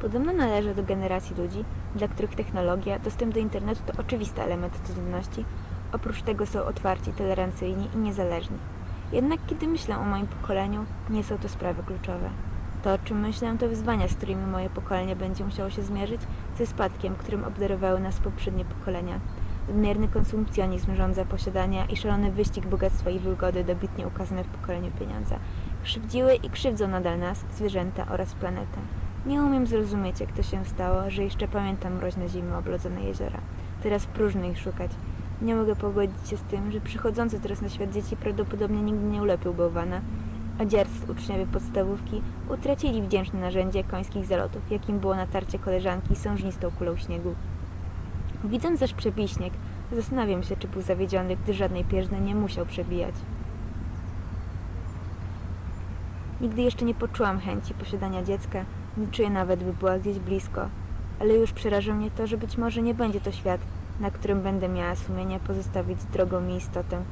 Podobno należę do generacji ludzi, dla których technologia, dostęp do internetu to oczywisty element codzienności. Oprócz tego są otwarci, tolerancyjni i niezależni. Jednak kiedy myślę o moim pokoleniu, nie są to sprawy kluczowe. To, o czym myślę, to wyzwania, z którymi moje pokolenie będzie musiało się zmierzyć, ze spadkiem, którym obdarowały nas poprzednie pokolenia. Nadmierny konsumpcjonizm żądza posiadania i szalony wyścig bogactwa i wygody dobitnie ukazane w pokoleniu pieniądza. Krzywdziły i krzywdzą nadal nas, zwierzęta oraz planetę. Nie umiem zrozumieć, jak to się stało, że jeszcze pamiętam mroźne zimy oblodzone jeziora. Teraz próżno ich szukać. Nie mogę pogodzić się z tym, że przychodzące teraz na świat dzieci prawdopodobnie nigdy nie ulepił bałwana, a dziarscy uczniowie podstawówki utracili wdzięczne narzędzie końskich zalotów, jakim było natarcie koleżanki sążnistą kulą śniegu. Widząc zaś przebij śnieg, zastanawiam się, czy był zawiedziony, gdy żadnej pierzny nie musiał przebijać. Nigdy jeszcze nie poczułam chęci posiadania dziecka, nie czuję nawet, by była gdzieś blisko, ale już przeraża mnie to, że być może nie będzie to świat, na którym będę miała sumienie pozostawić drogą mi istotę.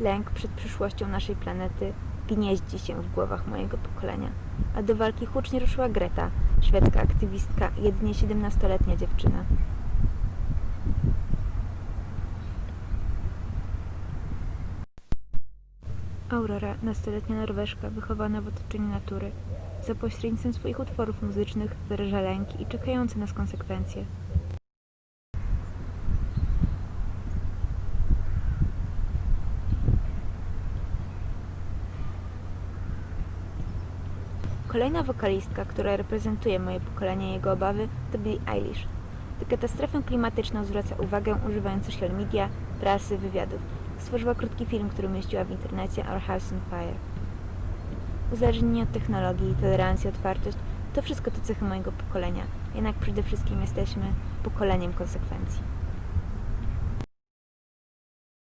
Lęk przed przyszłością naszej planety gnieździ się w głowach mojego pokolenia, a do walki hucznie ruszyła Greta, szwedzka aktywistka, jedynie 17-letnia dziewczyna. Aurora, nastoletnia Norweżka, wychowana w otoczeniu natury, za pośrednictwem swoich utworów muzycznych wyraża lęki i czekające nas konsekwencje. Kolejna wokalistka, która reprezentuje moje pokolenie i jego obawy, to Billie Eilish. Na katastrofę klimatyczną zwraca uwagę używając social media, prasy, wywiadów. Stworzyła krótki film, który umieściła w internecie Our House on Fire. Uzależnienie od technologii, tolerancja, otwartość to wszystko to cechy mojego pokolenia, jednak przede wszystkim jesteśmy pokoleniem konsekwencji.